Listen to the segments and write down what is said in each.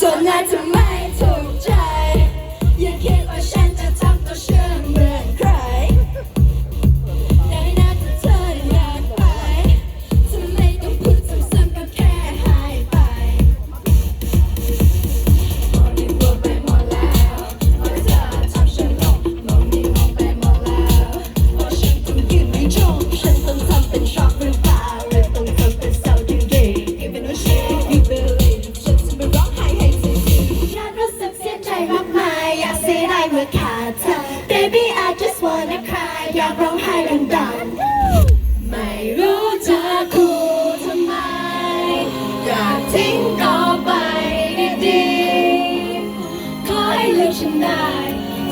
เธอน่าจะไม่ถูกใจยังคิดว่าฉัน นะคะอยากร้องไห้ดังๆ ไม่รู้จะคูทำไมอยากทิ้งก็ไปดีๆ ขอให้เลือกฉันได้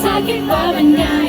ถ้าคิดว่ามันง่าย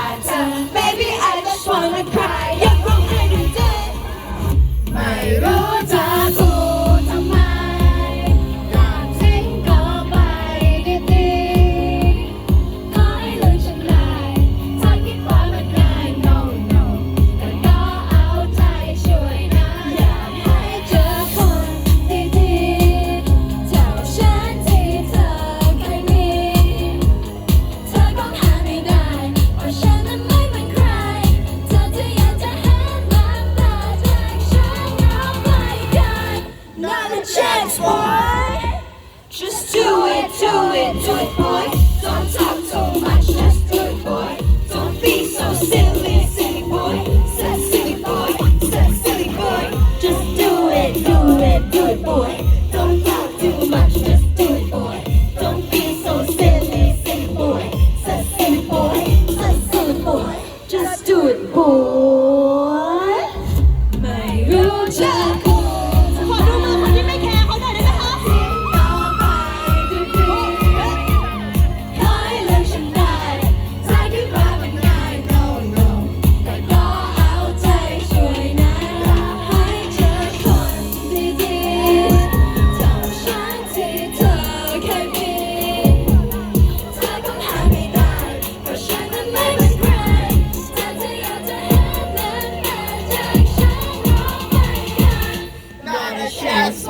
chance, boy, Just do it, do it, do it, boy. Don't talk too much, just do it, boy. Don't be so silly, silly boy. Said silly boy, said silly boy. Just do it, do it, do it, boy. Don't talk too much, just do it, boy. Don't be so silly, silly boy. Said silly boy, said silly boy. Just do it, boy. Christians.